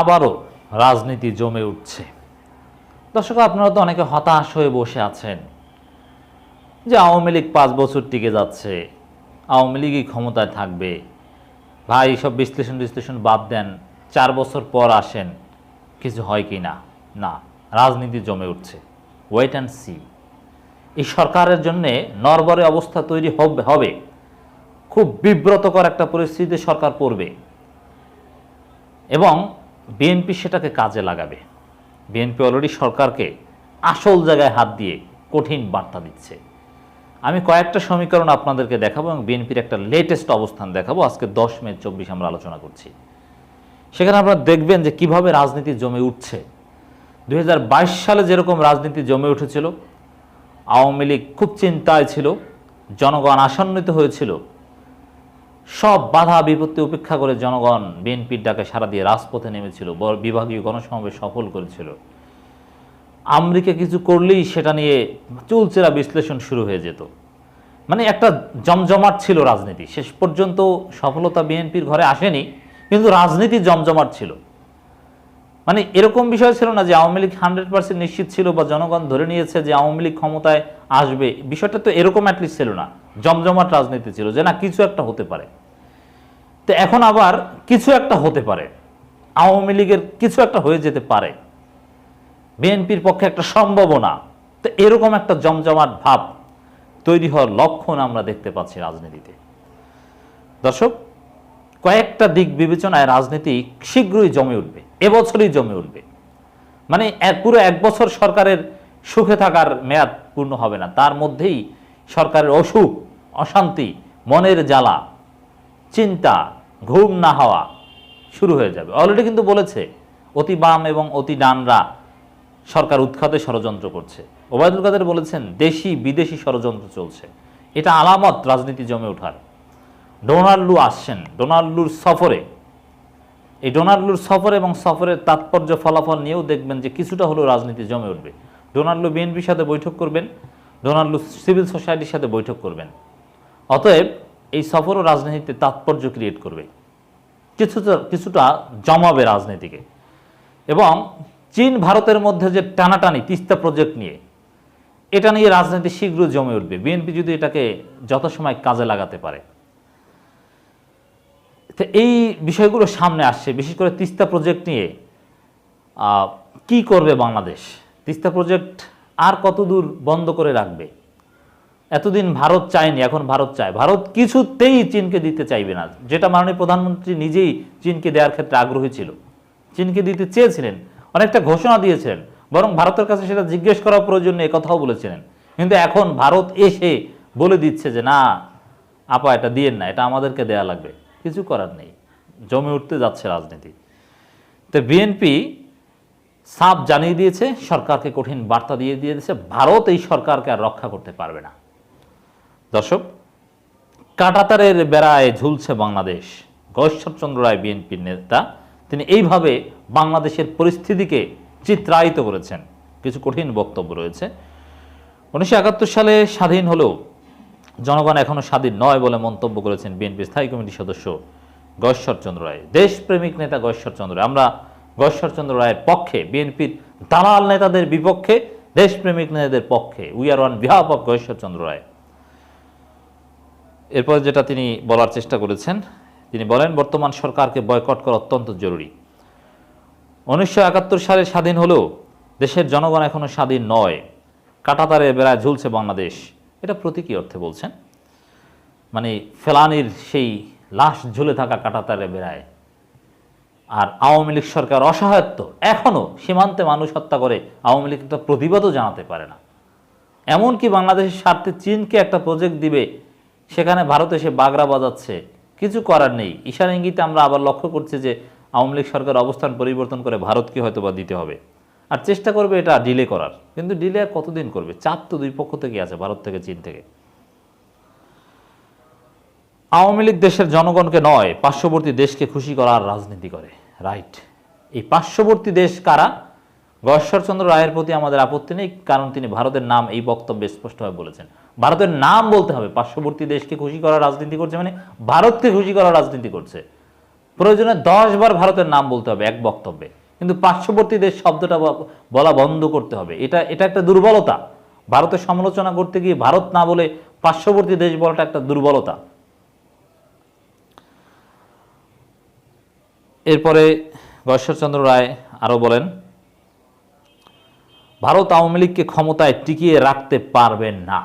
আবারও রাজনীতি জমে উঠছে। দর্শক, আপনারা তো অনেকে হতাশ হয়ে বসে আছেন যে আওয়ামী লীগ পাঁচ বছর টিকে যাচ্ছে, আওয়ামী লীগই ক্ষমতায় থাকবে। ভাই, সব বিশ্লেষণ বিশ্লেষণ বাদ দেন, চার বছর পর আসেন, কিছু হয় কি না? না, রাজনীতি জমে উঠছে। ওয়েট অ্যান্ড সি এই সরকারের জন্যে নরবরে অবস্থা তৈরি হবে হবে। খুব বিব্রতকর একটা পরিস্থিতিতে সরকার পড়বে। এবং বিএনপি সেটাকে কাজে লাগাবে। বিএনপি অলরেডি সরকারকে আসল জায়গায় হাত দিয়ে কঠিন বার্তা দিচ্ছে। আমি কয়েকটা সমীকরণ আপনাদেরকে দেখাবো এবং বিএনপির একটা লেটেস্ট অবস্থান দেখাবো। আজকে দশ মে চব্বিশ আমরা আলোচনা করছি। সেখানে আপনারা দেখবেন যে কীভাবে রাজনীতি জমে উঠছে। দু হাজার বাইশ সালে যেরকম রাজনীতি জমে উঠেছিল, আওয়ামী লীগ খুব চিন্তায় ছিল, জনগণ আসান্বিত হয়েছিল সব বাধা বিপত্তি উপেক্ষা করে জনগণ বিএনপির ডাকে সারা দিয়ে রাজপথে নেমেছিল বিভাগীয় গণসমাবেশ সফল করেছিল। আমেরিকা কিছু করলেই সেটা নিয়ে চুলচেরা বিশ্লেষণ শুরু হয়ে যেত। মানে একটা জমজমাট ছিল রাজনীতি। শেষ পর্যন্ত সফলতা বিএনপির ঘরে আসেনি, কিন্তু রাজনীতি জমজমাট ছিল। মানে এরকম বিষয় ছিল না যে আওয়ামী লীগ হান্ড্রেড পার্সেন্ট নিশ্চিত ছিল বা জনগণ ধরে নিয়েছে যে আওয়ামী লীগ ক্ষমতায় আসবে। বিষয়টা তো এরকম অ্যাটলিস্ট ছিল না। জমজমাট রাজনীতি ছিল যে, না, কিছু একটা হতে পারে। তো এখন আবার কিছু একটা হতে পারে। আওয়ামী লীগের কিছু একটা হয়ে যেতে পারে। বিএনপির পক্ষে একটা সম্ভাবনা। তো এরকম একটা জমজমাট ভাব তৈরি হওয়ার লক্ষণ আমরা দেখতে পাচ্ছি রাজনীতিতে। দর্শক, কয়েকটা দিক বিবেচনায় রাজনীতি শীঘ্রই জমে উঠবে। এবছরই জমে উঠবে। মানে পুরো এক বছর সরকারের সুখে থাকার মেয়াদ পূর্ণ হবে না। তার মধ্যেই সরকারের অসুখ, অশান্তি, মনের জ্বালা, চিন্তা, ঘুম না হওয়া শুরু হয়ে যাবে। অলরেডি কিন্তু বলেছে, অতি বাম এবং অতি ডানরা সরকার উৎখাতে ষড়যন্ত্র করছে। ওবায়দুল কাদের বলেছেন, দেশি, বিদেশি ষড়যন্ত্র চলছে। এটা আলামত রাজনীতি জমে ওঠার। ডোনাল্ডু আসছেন, ডোনাল্ডুর সফরে। এই ডোনাল্ডুর সফর এবং সফরের তাৎপর্য ফলাফল নিয়েও দেখবেন যে কিছুটা হলেও রাজনীতি জমে উঠবে। ডোনাল্ডু বিএনপির সাথে বৈঠক করবেন ডোনাল্ডু সিভিল সোসাইটির সাথে বৈঠক করবেন। অতএব এই সফরও রাজনীতিতে তাৎপর্য ক্রিয়েট করবে। কিছুটা কিছুটা জমাবে রাজনীতিকে। এবং চীন ভারতের মধ্যে যে টানাটানি, তিস্তা প্রজেক্ট নিয়ে, এটা নিয়ে রাজনীতি শীঘ্র জমে উঠবে। বিএনপি যদি এটাকে যথাসময় কাজে লাগাতে পারে। তো এই বিষয়গুলো সামনে আসছে। বিশেষ করে তিস্তা প্রজেক্ট নিয়ে কি করবে বাংলাদেশ? তিস্তা প্রজেক্ট আর কতদূর বন্ধ করে রাখবে? এতদিন ভারত চায়নি, এখন ভারত চায়। ভারত কিছুতেই চীনকে দিতে চাইবে না। যেটা মাননীয় প্রধানমন্ত্রী নিজেই চীনকে দেওয়ার ক্ষেত্রে আগ্রহী ছিল। চীনকে দিতে চেয়েছিলেন, অনেকটা ঘোষণা দিয়েছিলেন, বরং ভারতের কাছে সেটা জিজ্ঞেস করা প্রয়োজন নেই কথাও বলেছিলেন। কিন্তু এখন ভারত এসে বলে দিচ্ছে যে, না, আপা, এটা দিয়েন না, এটা আমাদেরকে দেয়া লাগবে। কিছু করার নেই। জমে উঠতে যাচ্ছে রাজনীতি। তো, বিএনপি সাপ জানিয়ে দিয়েছে, সরকারকে কঠিন বার্তা দিয়ে দিয়ে দিয়েছে, ভারত এই সরকারকে আর রক্ষা করতে পারবে না। দর্শক, কাটাতারের বেড়ায় ঝুলছে বাংলাদেশ। গশ্বরচন্দ্র রায় বিএনপির নেতা, তিনি এইভাবে বাংলাদেশের পরিস্থিতিকে চিত্রায়িত করেছেন। কিছু কঠিন বক্তব্য রয়েছে। উনিশশো একাত্তর সালে স্বাধীন হলেও জনগণ এখনও স্বাধীন নয় বলে মন্তব্য করেছেন বিএনপি স্থায়ী কমিটির সদস্য গশ্বরচন্দ্র রায়। দেশপ্রেমিক নেতা গশ্বরচন্দ্র রায়। আমরা গশ্বরচন্দ্র রায়ের পক্ষে, বিএনপির দালাল নেতাদের বিপক্ষে, দেশপ্রেমিক নেতাদের পক্ষে, we are on behalf of Gayeshwarchandra Roy. এরপর যেটা তিনি বলার চেষ্টা করেছেন, তিনি বলেন, বর্তমান সরকারকে বয়কট করা অত্যন্ত জরুরি। উনিশশো একাত্তর সালে স্বাধীন হলেও দেশের জনগণ এখনও স্বাধীন নয়। কাটাতারে বেড়ায় ঝুলছে বাংলাদেশ। এটা প্রতীকী অর্থে বলছেন। মানে ফেলানির সেই লাশ ঝুলে থাকা কাটাতারে বেড়ায়। আর আওয়ামী লীগ সরকার অসহায়ত্ব এখনও সীমান্তে মানুষ হত্যা করে, আওয়ামী লীগ একটা প্রতিবাদও জানাতে পারে না। এমনকি বাংলাদেশের স্বার্থে চীনকে একটা প্রজেক্ট দিবে, সেখানে ভারত এসে বাগড়া বাজাচ্ছে। কিছু করার নেই। ঈশান ইঙ্গিতে আমরা আবার লক্ষ্য করছি যে আওয়ামী লীগ সরকার অবস্থান পরিবর্তন করে ভারতকে হয়তো বা দিতে হবে। আর চেষ্টা করবে এটা ডিলে করার। কিন্তু ডিলে আর কতদিন করবে? চাপ তো দুই পক্ষ থেকে আছে, ভারত থেকে চীন থেকে। আওয়ামী লীগ দেশের জনগণকে নয়, পার্শ্ববর্তী দেশকে খুশি করার রাজনীতি করে। রাইট। এই পার্শ্ববর্তী দেশ কারা? গশ্বরচন্দ্র রায়ের প্রতি আমাদের আপত্তি নেই, কারণ তিনি ভারতের নাম এই বক্তব্যে স্পষ্টভাবে বলেছেন। ভারতের নাম বলতে হবে, পার্শ্ববর্তী দেশকে খুশি করার রাজনীতি করছে মানে ভারতকে খুশি করার রাজনীতি করছে। প্রয়োজনে দশ বার ভারতের নাম বলতে হবে এক বক্তব্যে, কিন্তু পার্শ্ববর্তী দেশ শব্দটা বলা বন্ধ করতে হবে। এটা এটা একটা দুর্বলতা। ভারতের সমালোচনা করতে গিয়ে ভারত না বলে পার্শ্ববর্তী দেশ বলাটা একটা দুর্বলতা। এরপরে গশ্বরচন্দ্র রায় আরও বলেন, ভারত আওয়ামী লীগকে ক্ষমতায় টিকিয়ে রাখতে পারবেন না।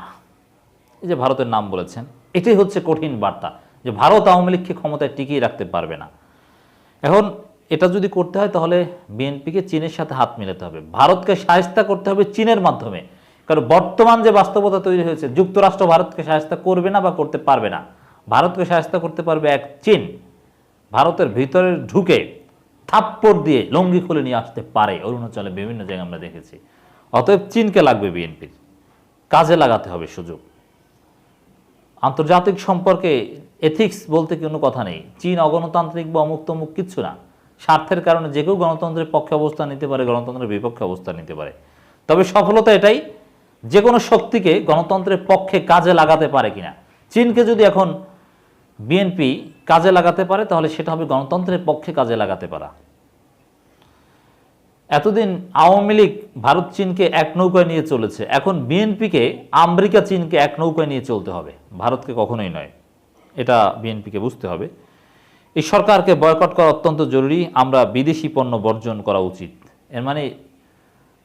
এই যে ভারতের নাম বলেছেন, এটাই হচ্ছে কঠিন বার্তা যে ভারত আওয়ামী লীগকে ক্ষমতায় টিকিয়ে রাখতে পারবে না। এখন এটা যদি করতে হয় তাহলে বিএনপিকে চীনের সাথে হাত মিলাতে হবে, ভারতকে সায়স্তা করতে হবে চীনের মাধ্যমে। কারণ বর্তমান যে বাস্তবতা তৈরি হয়েছে, যুক্তরাষ্ট্র ভারতকে সায়স্তা করবে না বা করতে পারবে না। ভারতকে সায়স্তা করতে পারবে এক চীন। ভারতের ভিতরে ঢুকে থাপ্পড় দিয়ে লঙ্গি খুলে নিয়ে আসতে পারে। অরুণাচলে বিভিন্ন জায়গায় আমরা দেখেছি। অতএব চীনকে লাগবে বিএনপির। কাজে লাগাতে হবে সুযোগ। আন্তর্জাতিক সম্পর্কে এথিক্স বলতে কোনো কথা নেই? চীন অগণতান্ত্রিক বা অমুক তমুক কিচ্ছু না। স্বার্থের কারণে যে কেউ গণতন্ত্রের পক্ষে অবস্থান নিতে পারে, গণতন্ত্রের বিপক্ষে অবস্থান নিতে পারে। তবে সফলতা এটাই যে কোনো শক্তিকে গণতন্ত্রের পক্ষে কাজে লাগাতে পারে কিনা। চীনকে যদি এখন বিএনপি কাজে লাগাতে পারে, তাহলে সেটা হবে গণতন্ত্রের পক্ষে কাজে লাগাতে পারা। এতদিন আওয়ামী লীগ ভারত চীনকে এক নৌকায় নিয়ে চলেছে, এখন বিএনপিকে আমেরিকা চীনকে এক নৌকায় নিয়ে চলতে হবে। ভারতকে কখনোই নয়, এটা বিএনপিকে বুঝতে হবে। এই সরকারকে বয়কট করা অত্যন্ত জরুরি, আমরা বিদেশি পণ্য বর্জন করা উচিত। এর মানে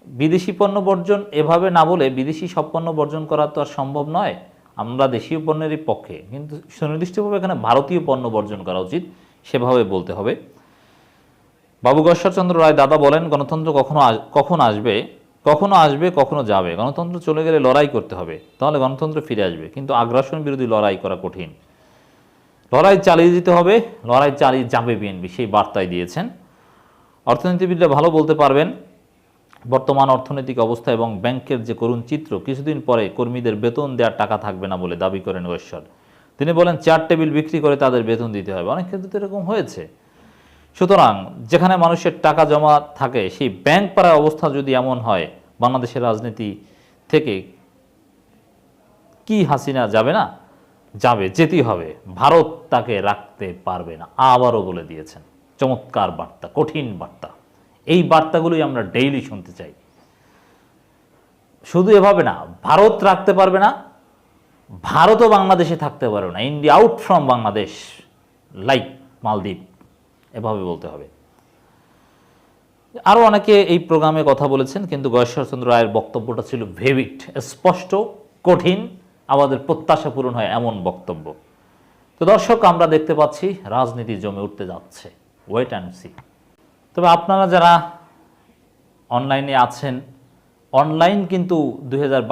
বিদেশি পণ্য বর্জন এভাবে না বলে বিদেশি সব পণ্য বর্জন করা তো আর সম্ভব নয়। আমরা দেশীয় পণ্যেরই পক্ষে, কিন্তু সুনির্দিষ্টভাবে এখানে ভারতীয় পণ্য বর্জন করা উচিত, সেভাবে বলতে হবে। বাবু ঈশ্বরচন্দ্র রায় দাদা বলেন, গণতন্ত্র কখনো কখন আসবে? কখনো আসবে, কখনো যাবে? গণতন্ত্র চলে গেলে লড়াই করতে হবে, তাহলে গণতন্ত্র ফিরে আসবে। কিন্তু আগ্রাসন বিরোধী লড়াই করা কঠিন। লড়াই চালিয়ে যেতে হবে, লড়াই চালিয়ে যাবে বিএনপি, সেই বার্তায় দিয়েছেন। অর্থনীতিবিদরা ভালো বলতে পারবেন বর্তমান অর্থনৈতিক অবস্থা এবং ব্যাংকের যে করুণ চিত্র, কিছুদিন পরে কর্মীদের বেতন দেওয়ার টাকা থাকবে না বলে দাবি করেন ঐশ্বর। তিনি বলেন চেয়ার টেবিল বিক্রি করে তাদের বেতন দিতে হবে। অনেক ক্ষেত্রে তো এরকম হয়েছে। সুতরাং, যেখানে মানুষের টাকা জমা থাকে, সেই ব্যাংক পাড়ার অবস্থা যদি এমন হয়, বাংলাদেশের রাজনীতি থেকে কি হাসিনা যাবে না? যাবে, যেতেই হবে। ভারত তাকে রাখতে পারবে না। আবারও বলে দিয়েছেন। চমৎকার বার্তা, কঠিন বার্তা। এই বার্তাগুলোই আমরা ডেইলি শুনতে চাই। শুধু এভাবে না, ভারত রাখতে পারবে না, ভারতও বাংলাদেশে থাকতে পারবে না। India out from Bangladesh like Maldives, এভাবে বলতে হবে। আরও অনেকে এই প্রোগ্রামে কথা বলেছেন, কিন্তু গয়েশ্বরচন্দ্র রায়ের বক্তব্যটা ছিল ভেভিট স্পষ্ট, কঠিন, আমাদের প্রত্যাশা পূরণ হয় এমন বক্তব্য। তো দর্শক, আমরা দেখতে পাচ্ছি, রাজনীতি জমে উঠতে যাচ্ছে। ওয়েট অ্যান্ড সি তবে আপনারা যারা অনলাইনে আছেন, অনলাইন কিন্তু দুই হাজার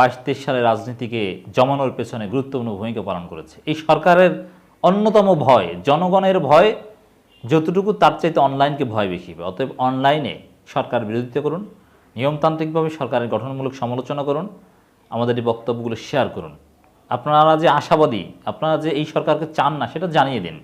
সালে রাজনীতিকে জমানোর পেছনে গুরুত্বপূর্ণ ভূমিকা পালন করেছে। এই সরকারের অন্যতম ভয়, জনগণের ভয়, যতটুকু তার চাইতে অনলাইনকে ভয় বেশি। অতএব অনলাইনে সরকার বিরোধিতা করুন, নিয়মতান্ত্রিকভাবে সরকারের গঠনমূলক সমালোচনা করুন, আমাদের এই বক্তব্যগুলো শেয়ার করুন। আপনারা যে আশাবাদী, আপনারা যে এই সরকারকে চান না, সেটা জানিয়ে দিন।